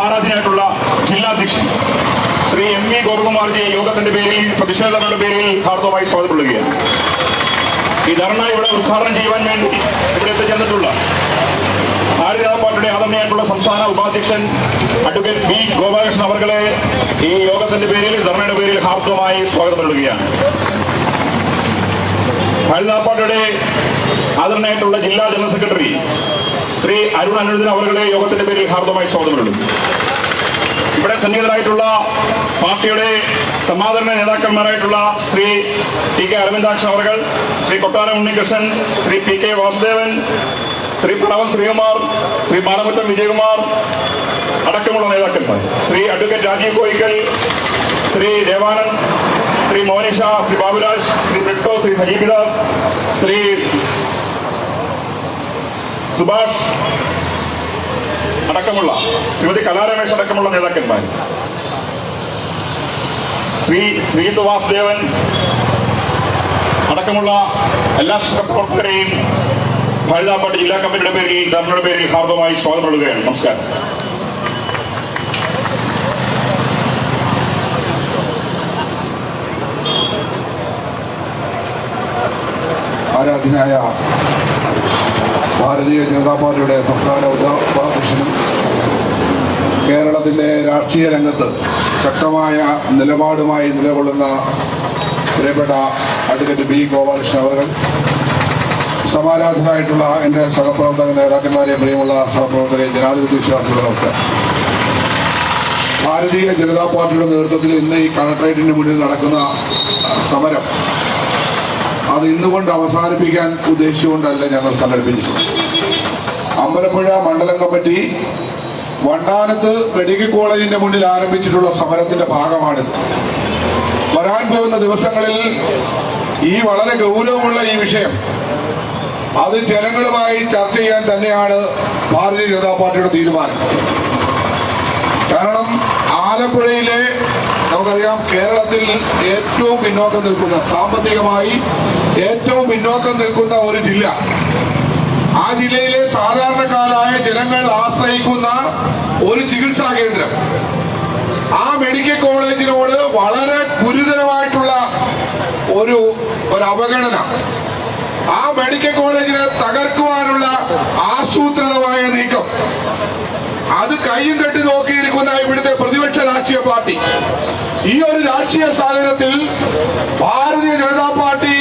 സമാരാധനായിട്ടുള്ള ജില്ലാധ്യക്ഷൻ Shri M V Gopakumarji യോഗത്തിന്റെ പേരിൽ പ്രതിഷേധങ്ങളുടെ പേരിൽ ഹാർദവമായി സ്വാഗതപ്പെടുകയാണ് ഈ ധർണ ഇവിടെ ഉദ്ഘാടനം ചെയ്യുവാൻ വേണ്ടി ഇവിടെ എത്തിച്ചേർന്നിട്ടുള്ള ഭാരതീയ ജനതാ പാർട്ടിയുടെ ആദരണീയായിട്ടുള്ള സംസ്ഥാന ഉപാധ്യക്ഷൻ അഡ്വക്കേറ്റ് ബി ഗോപാലകൃഷ്ണൻ അവർകളെ ഈ യോഗത്തിന്റെ പേരിൽ ധർണയുടെ പേരിൽ ഹാർദവമായി സ്വാഗതം നൽകുകയാണ് ഭാരതീയ ജനതാ പാർട്ടിയുടെ ആദരണീയായിട്ടുള്ള ജില്ലാ ജനറൽ സെക്രട്ടറി ശ്രീ അരുൺ അനുരുദ്ധൻ അവരുടെ യോഗത്തിന്റെ പേരിൽ ഹാർദമായി സ്വാഗതമുണ്ട്. ഇവിടെ സന്നിഹിതരായിട്ടുള്ള പാർട്ടിയുടെ സമാധാന നേതാക്കന്മാരായിട്ടുള്ള ശ്രീ ടി കെ അരവിന്ദാക്ഷൻ അവർ ശ്രീ കൊട്ടാരം ഉണ്ണികൃഷ്ണൻ ശ്രീ പി കെ വാസുദേവൻ ശ്രീ പ്രണവൻ ശ്രീകുമാർ ശ്രീ പാലമുറ്റം വിജയകുമാർ അടക്കമുള്ള നേതാക്കന്മാർ. ശ്രീ അഡ്വക്കേറ്റ് രാജീവ് കോയിക്കൽ ശ്രീ ദേവാനന്ദ് ശ്രീ മോനിഷ ശ്രീ ബാബുരാജ് ശ്രീ ബ്രിട്ടോ ശ്രീ സജീവിദാസ് ശ്രീ സുഭാഷ് അടക്കമുള്ള ശ്രീമതി കലാരമേഷ് അടക്കമുള്ള നേതാക്കന്മാർ. ശ്രീ ശ്രീജിത്ത് വാസുദേവൻ അടക്കമുള്ള എല്ലാ പ്രവർത്തകരെയും ഭാരതാ പാർട്ടി ജില്ലാ കമ്മിറ്റിയുടെ പേരിൽ ധർമ്മയുടെ പേരിൽ ഹാർദമായി സ്വാഗതം നൽകുകയാണ് നമസ്കാരം. ആരാധനായ ഭാരതീയ ജനതാ പാർട്ടിയുടെ സംസ്ഥാന ഉപാധ്യക്ഷനും കേരളത്തിന്റെ രാഷ്ട്രീയ രംഗത്ത് ശക്തമായ നിലപാടുമായി നിലകൊള്ളുന്ന പ്രിയപ്പെട്ട അഡ്വക്കേറ്റ് ബി ഗോപാലകൃഷ്ണൻ അവർ സമാരാധനായിട്ടുള്ള എന്റെ സഹപ്രവർത്തക നേതാക്കന്മാരെ പ്രിയമുള്ള സഹപ്രവർത്തകരെ ജനാധിപത്യ വിശ്വാസികളുടെ നമസ്കാരം. ഭാരതീയ ജനതാ പാർട്ടിയുടെ നേതൃത്വത്തിൽ ഇന്ന് ഈ കളക്ട്രേറ്റിന് മുന്നിൽ നടക്കുന്ന സമരം അത് ഇന്നുകൊണ്ട് അവസാനിപ്പിക്കാൻ ഉദ്ദേശിച്ചുകൊണ്ടല്ല ഞങ്ങൾ സംഘടിപ്പിച്ചിട്ടുള്ളത് അമ്പലപ്പുഴ മണ്ഡലം കമ്മിറ്റി വണ്ടാനത്ത് മെഡിക്കൽ കോളേജിന്റെ മുന്നിൽ ആരംഭിച്ചിട്ടുള്ള സമരത്തിന്റെ ഭാഗമാണിത് വരാൻ പോകുന്ന ദിവസങ്ങളിൽ ഈ വളരെ ഗൗരവമുള്ള ഈ വിഷയം അത് ജനങ്ങളുമായി ചർച്ച ചെയ്യാൻ തന്നെയാണ് ഭാരതീയ ജനതാ പാർട്ടിയുടെ തീരുമാനം. കാരണം ആലപ്പുഴയിലെ നമുക്കറിയാം കേരളത്തിൽ ഏറ്റവും പിന്നോക്കം നിൽക്കുന്ന സാമ്പത്തികമായി ഏറ്റവും പിന്നോക്കം നിൽക്കുന്ന ഒരു ജില്ല. ആ ജില്ലയിലെ സാധാരണക്കാരായ ജനങ്ങൾ ആശ്രയിക്കുന്ന ഒരു ചികിത്സാ കേന്ദ്രം. ആ മെഡിക്കൽ കോളേജിനോട് വളരെ ഗുരുതരമായിട്ടുള്ള ഒരു ഒരു അവഗണന. ആ മെഡിക്കൽ കോളേജിനെ തകർക്കുവാനുള്ള ആസൂത്രിതമായ നീക്കം. അത് കൈയും കെട്ടി നോക്കിയിരിക്കുന്ന ഇവിടുത്തെ പ്രതിപക്ഷ രാഷ്ട്രീയ പാർട്ടി. ഈ ഒരു രാഷ്ട്രീയ സാഹചര്യത്തിൽ ഭാരതീയ ജനതാ പാർട്ടി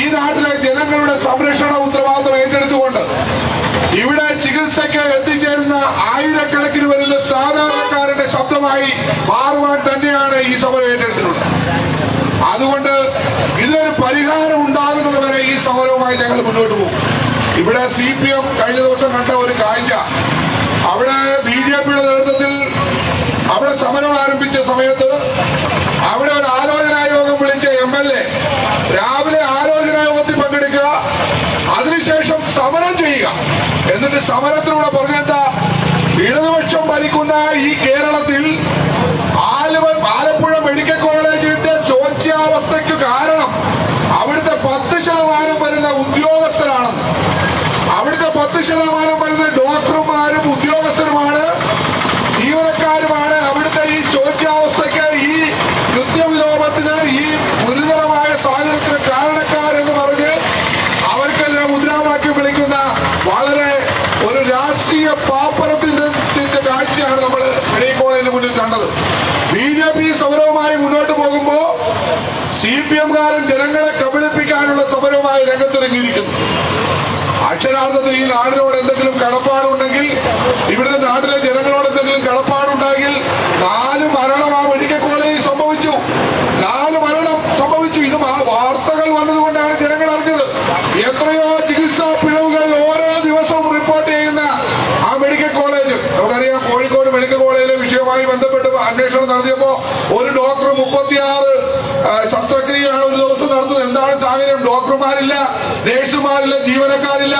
ഈ നാട്ടിലെ ജനങ്ങളുടെ സംരക്ഷണ ഉത്തരവാദിത്വം ഏറ്റെടുത്തുകൊണ്ട് ഇവിടെ ചികിത്സയ്ക്ക് എത്തിച്ചേരുന്ന ആയിരക്കണക്കിന് വരുന്ന സാധാരണക്കാരന്റെ ശബ്ദമായി മാറുവാൻ തന്നെയാണ് ഈ സമരം ഏറ്റെടുത്തിട്ടുള്ളത്. അതുകൊണ്ട് ഇതിനൊരു പരിഹാരം ഉണ്ടാകുന്നത് വരെ ഈ സമരവുമായി ഞങ്ങൾ മുന്നോട്ട് പോകും. ഇവിടെ സി പി എം കഴിഞ്ഞ ദിവസം കണ്ട ഒരു കാഴ്ച. അവിടെ ബി ജെ പിയുടെ നേതൃത്വത്തിൽ അവിടെ സമരം ആരംഭിച്ച സമയത്ത് അവിടെ ഒരു ആലോചനാ യോഗം വിളിച്ച എം എൽ എ രാവിലെ ആലോചനാ യോഗത്തിൽ പങ്കെടുക്കുക അതിനുശേഷം സമരം ചെയ്യുക. എന്നിട്ട് സമരത്തിലൂടെ പറഞ്ഞെന്താ? ഇടതുപക്ഷം ഭരിക്കുന്ന ഈ കേരളത്തിൽ ആലുവ ആലപ്പുഴ മെഡിക്കൽ കോളേജിന്റെ ശോച്യാവസ്ഥയ്ക്ക് കാരണം അവിടുത്തെ പത്ത് ശതമാനം വരുന്ന ഉദ്യോഗസ്ഥരാണെന്ന്. അവിടുത്തെ പത്ത് ശതമാനം വരുന്ന ഡോക്ടർമാരും ഉദ്യോഗസ്ഥരുമാണ് ജീവനക്കാരുമാണ് അവിടുത്തെ ഈ ശോച്യാവസ്ഥയ്ക്ക് ഈ കൃത്യവിലോപത്തിന് ഈ ഗുരുതരമായ സാഹചര്യത്തിന് കാരണക്കാരെന്ന് പറഞ്ഞ് അവർക്കെതിരെ മുദ്രാവാക്യം വിളിക്കുന്ന വളരെ ഒരു രാഷ്ട്രീയ പാപ്പരത്തിന്റെ ത്തിന്റെ കാഴ്ചയാണ് നമ്മൾ മെഡിക്കൽ കോളേജിന് മുന്നിൽ കണ്ടത് ബി ജെ പി സമരവുമായി മുന്നോട്ട് പോകുമ്പോ സി പി എംകാരൻ ജനങ്ങളെ കബളിപ്പിക്കാനുള്ള സമരവുമായി രംഗത്തിറങ്ങിയിരിക്കുന്നു. അക്ഷരാർത്ഥത്തിൽ ഈ നാടിനോട് എന്തെങ്കിലും കടപ്പാടുണ്ടെങ്കിൽ ഇവിടുത്തെ നാട്ടിലെ ജനങ്ങളോട് എന്തെങ്കിലും കടപ്പാടുണ്ടെങ്കിൽ നാല് മരണം ആ മെഡിക്കൽ കോളേജിൽ സംഭവിച്ചു. നാല് മരണം സംഭവിച്ചു ഇത് വാ- വാർത്തകൾ വന്നതുകൊണ്ടാണ് ജനങ്ങൾ അറിഞ്ഞത് എത്രയോ ചികിത്സാ പിഴവുകൾ ഓരോ ദിവസവും റിപ്പോർട്ട് ചെയ്യുന്ന ആ മെഡിക്കൽ കോളേജ് നമുക്കറിയാം കോഴിക്കോട് മെഡിക്കൽ കോളേജിലെ വിഷയവുമായി ബന്ധപ്പെട്ട് അന്വേഷണം നടത്തിയപ്പോ ഒരു ഡോക്ടർ മുപ്പത്തിയാറ് ആ, ശസ്ത്രക്രിയയാണ് ഒരു ദിവസം നടത്തുന്നത് എന്താണ് സാഹചര്യം ഡോക്ടർമാരില്ല നേഴ്സുമാരില്ല ജീവനക്കാരില്ല.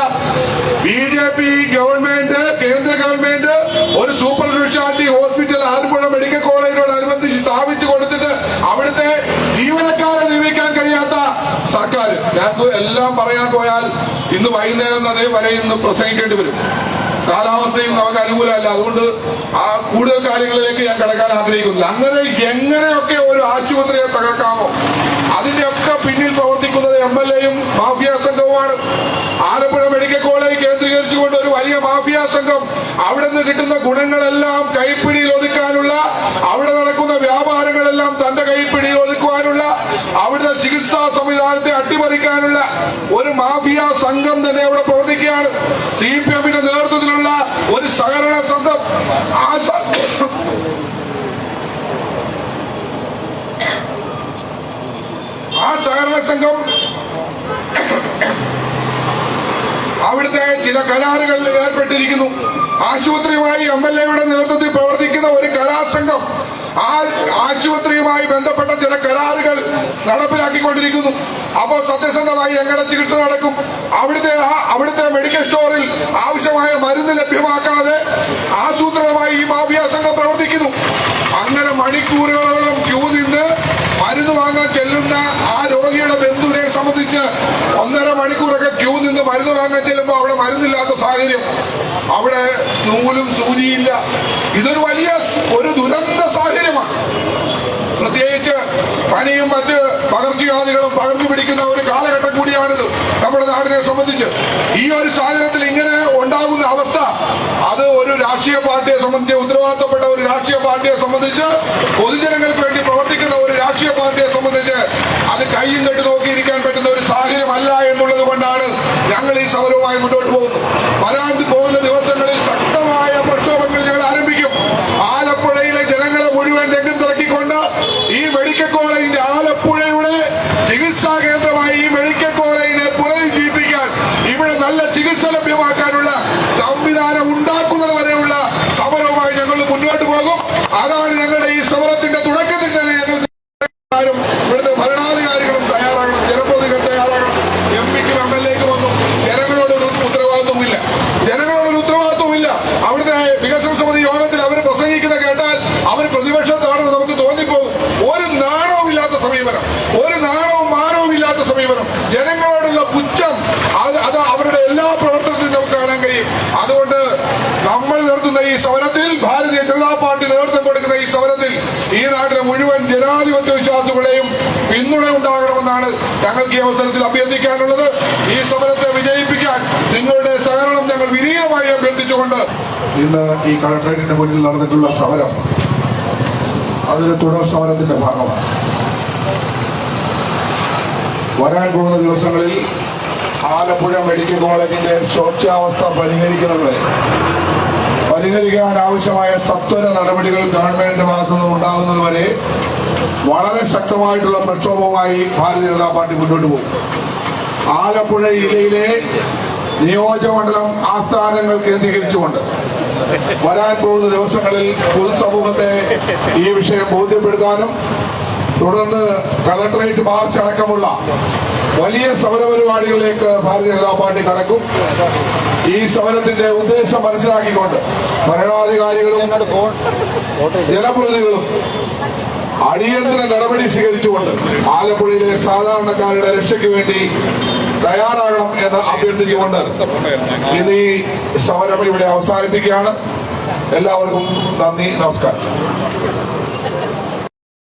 ബി ജെ പി ഗവൺമെന്റ് കേന്ദ്ര ഗവൺമെന്റ് ഒരു super speciality hospital Alappuzha medical കോളേജിനോടനുബന്ധിച്ച് സ്ഥാപിച്ചു കൊടുത്തിട്ട് അവിടുത്തെ ജീവനക്കാരെ നിയമിക്കാൻ കഴിയാത്ത സർക്കാർ ഞാൻ എല്ലാം പറയാൻ പോയാൽ ഇന്ന് വൈകുന്നേരം അതേ വരെ ഇന്ന് പ്രസംഗിക്കേണ്ടി വരും. കാലാവസ്ഥയും നമുക്ക് അനുകൂലമല്ല. അതുകൊണ്ട് ആ കൂടുതൽ കാര്യങ്ങളിലേക്ക് ഞാൻ കിടക്കാൻ ആഗ്രഹിക്കുന്നില്ല. അങ്ങനെ എങ്ങനെയൊക്കെ ഒരു ആശുപത്രിയെ തകർക്കാമോ? എം എൽ എയും മാഫിയ സംഘവുമാണ്. ആലപ്പുഴ മെഡിക്കൽ കോളേജ് കേന്ദ്രീകരിച്ചുകൊണ്ട് ഒരു വലിയ മാഫിയ സംഘം അവിടെ നിന്ന് കിട്ടുന്ന ഗുണങ്ങളെല്ലാം കൈപ്പിടിയിൽ ഒതുക്കാനുള്ള അവിടെ നടക്കുന്ന വ്യാപാരങ്ങളെല്ലാം തന്റെ കൈപ്പിടിയിൽ ഒതുക്കുവാനുള്ള അവിടുത്തെ ചികിത്സാ സംവിധാനത്തെ അട്ടിമറിക്കാനുള്ള ഒരു മാഫിയ സംഘം തന്നെ അവിടെ പ്രവർത്തിക്കുകയാണ്. സി പി എമ്മിന്റെ നേതൃത്വത്തിലുള്ള ഒരു സഹകരണ സംഘം. ആ ആ സഹകരണ സംഘം. അവിടുത്തെ ചില കരാറുകളിൽ ഏർപ്പെട്ടിരിക്കുന്നു. ആശുപത്രിയുമായി എം എൽ എയുടെ നേതൃത്വത്തിൽ പ്രവർത്തിക്കുന്ന ഒരു കലാസംഘം ആ ആശുപത്രിയുമായി ബന്ധപ്പെട്ട ചില കരാറുകൾ നടപ്പിലാക്കിക്കൊണ്ടിരിക്കുന്നു. അപ്പോൾ സത്യസന്ധമായി എങ്ങനെ ചികിത്സ നടക്കും? അവിടുത്തെ അവിടുത്തെ മെഡിക്കൽ സ്റ്റോറിൽ ആവശ്യമായ മരുന്ന് ലഭ്യമാക്കാതെ ആസൂത്രിതമായി ഈ മാഫിയ സംഘം പ്രവർത്തിക്കുന്നു. അങ്ങനെ മണിക്കൂറുകളോളം ക്യൂ നിന്ന് മരുന്ന് വാങ്ങാൻ ചെല്ലുന്ന ആ രോഗിയുടെ ബന്ധുവിനെ സംബന്ധിച്ച് ഒന്നര മണിക്കൂറൊക്കെ ക്യൂ നിന്ന് മരുന്ന് വാങ്ങാൻ ചെല്ലുമ്പോൾ അവിടെ മരുന്നില്ലാത്ത സാഹചര്യം. അവിടെ നൂലും സൂചിയില്ല. ഇതൊരു വലിയ ഒരു ദുരന്ത സാഹചര്യമാണ്. പ്രത്യേകിച്ച് പനിയും മറ്റ് പകർച്ചവ്യാധികളും പകർന്നു പിടിക്കുന്ന ഒരു കാലഘട്ടം കൂടിയാണിത് നമ്മുടെ നാടിനെ സംബന്ധിച്ച്. ഈ ഒരു സാഹചര്യത്തിൽ ഇങ്ങനെ ഉണ്ടാകുന്ന അവസ്ഥ അത് ഒരു രാഷ്ട്രീയ പാർട്ടിയെ സംബന്ധിച്ച് ഉത്തരവാദിത്തപ്പെട്ട ഒരു രാഷ്ട്രീയ പാർട്ടിയെ സംബന്ധിച്ച് പൊതുജനങ്ങൾക്ക് വേണ്ടി പ്രവർത്തിക്കുന്ന ഒരു രാഷ്ട്രീയ പാർട്ടിയെ ചികിത്സാ കേന്ദ്രമായി ഈ മെഡിക്കൽ കോളേജിനെ പുനരുജ്ജീവിപ്പിക്കാൻ ഇവിടെ നല്ല ചികിത്സ ലഭ്യമാക്കാനുള്ള സംവിധാനം ഉണ്ടാക്കുന്നത് വരെയുള്ള സമരവുമായി ഞങ്ങൾ മുന്നോട്ട് പോകും അതാണ് ഞങ്ങളുടെ ഈ സമരത്തിന്റെ തുടക്കത്തിൽ തന്നെ ഞങ്ങൾ ആരും ഇവിടുത്തെ ഭരണാധികാരികളും തയ്യാറാകണം ജനപ്രതിനിധികൾ തയ്യാറാകണം എം പിക്കും എം എൽ എക്കും ഒന്നും ജനങ്ങളോട് ഒരു ഉത്തരവാദിത്വമില്ല ജനങ്ങളോടൊരു ഉത്തരവാദിത്വമില്ല അവിടുത്തെ വികസന സമിതി യോഗത്തിൽ അവർ പ്രസംഗിക്കുന്ന കേട്ടാൽ അവർ പ്രതിപക്ഷത്താണെന്ന് നമുക്ക് തോന്നിപ്പോകും ഒരു നാണവുമില്ലാത്ത സമീപനം ഒരു നാണവും മാനവും ഇല്ലാത്ത സമീപനം ജനങ്ങളോടുള്ള പുച്ഛം അത് അത് അവരുടെ എല്ലാ പ്രവർത്തനത്തിലും നമുക്ക് കാണാൻ കഴിയും അതുകൊണ്ട് നമ്മൾ നടത്തുന്ന ഈ സമരത്തിൽ ഭാരതീയ ജനതാ പാർട്ടി നേതൃത്വം കൊടുക്കുന്ന ഈ സമരത്തിൽ ഈ നാട്ടിലെ മുഴുവൻ ജനാധിപത്യ വിശ്വാസികളെയും പിന്തുണ ഉണ്ടാകണമെന്നാണ് ഞങ്ങൾക്ക് ഈ അവസരത്തിൽ അഭ്യർത്ഥിക്കാനുള്ളത്. ഈ സമരത്തെ വിജയിപ്പിക്കാൻ നിങ്ങളുടെ സഹകരണം ഞങ്ങൾ വിനീതമായി അഭ്യർത്ഥിച്ചുകൊണ്ട് ഇന്ന് ഈ കളക്ടറേറ്റിന്റെ മുന്നിൽ നടന്നിട്ടുള്ള സമരം അതൊരു തുടർ സമരത്തിന്റെ ഭാഗമാണ്. വരാൻ പോകുന്ന ദിവസങ്ങളിൽ ആലപ്പുഴ മെഡിക്കൽ കോളേജിന്റെ ശോച്യാവസ്ഥ പരിഹരിക്കുന്നതുവരെ പരിഹരിക്കാൻ ആവശ്യമായ സത്വര നടപടികൾ ഗവൺമെന്റിന്റെ ഭാഗത്തുനിന്ന് ഉണ്ടാകുന്നതുവരെ വളരെ ശക്തമായിട്ടുള്ള പ്രക്ഷോഭവുമായി ഭാരതീയ ജനതാ പാർട്ടി മുന്നോട്ട് പോകും. ആലപ്പുഴ ജില്ലയിലെ നിയോജകമണ്ഡലം ആസ്ഥാനങ്ങൾ കേന്ദ്രീകരിച്ചുകൊണ്ട് വരാൻ പോകുന്ന ദിവസങ്ങളിൽ പൊതുസമൂഹത്തെ ഈ വിഷയം ബോധ്യപ്പെടുത്താനും തുടർന്ന് കലക്ടറേറ്റ് മാർച്ച് അടക്കമുള്ള വലിയ സമരപരിപാടികളിലേക്ക് ഭാരതീയ ജനതാ പാർട്ടി കടക്കും. ഈ സമരത്തിന്റെ ഉദ്ദേശം മനസ്സിലാക്കിക്കൊണ്ട് ഭരണാധികാരികളും ജനപ്രതിനിധികളും അടിയന്തര നടപടി സ്വീകരിച്ചുകൊണ്ട് ആലപ്പുഴയിലെ സാധാരണക്കാരുടെ രക്ഷയ്ക്ക് വേണ്ടി തയ്യാറാകണം എന്ന് അഭ്യർത്ഥിച്ചുകൊണ്ട് ഇന്ന് ഈ സമരം ഇവിടെ അവസാനിപ്പിക്കുകയാണ്. എല്ലാവർക്കും നന്ദി നമസ്കാരം.